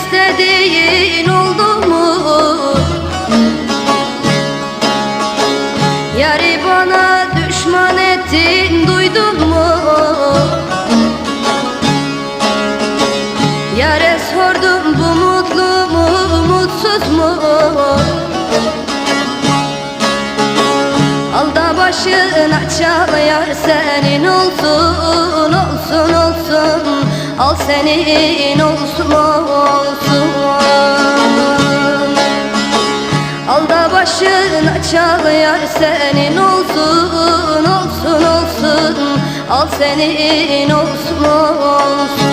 istediğin oldu mu? Yari bana düşman ettin duydun mu? Yare sordum bu mutlu mu mutsuz mu? Al da başına çal yar senin olsun olsun olsun Al senin olsun olsun da başına çal senin olsun olsun olsun. Al senin olsun olsun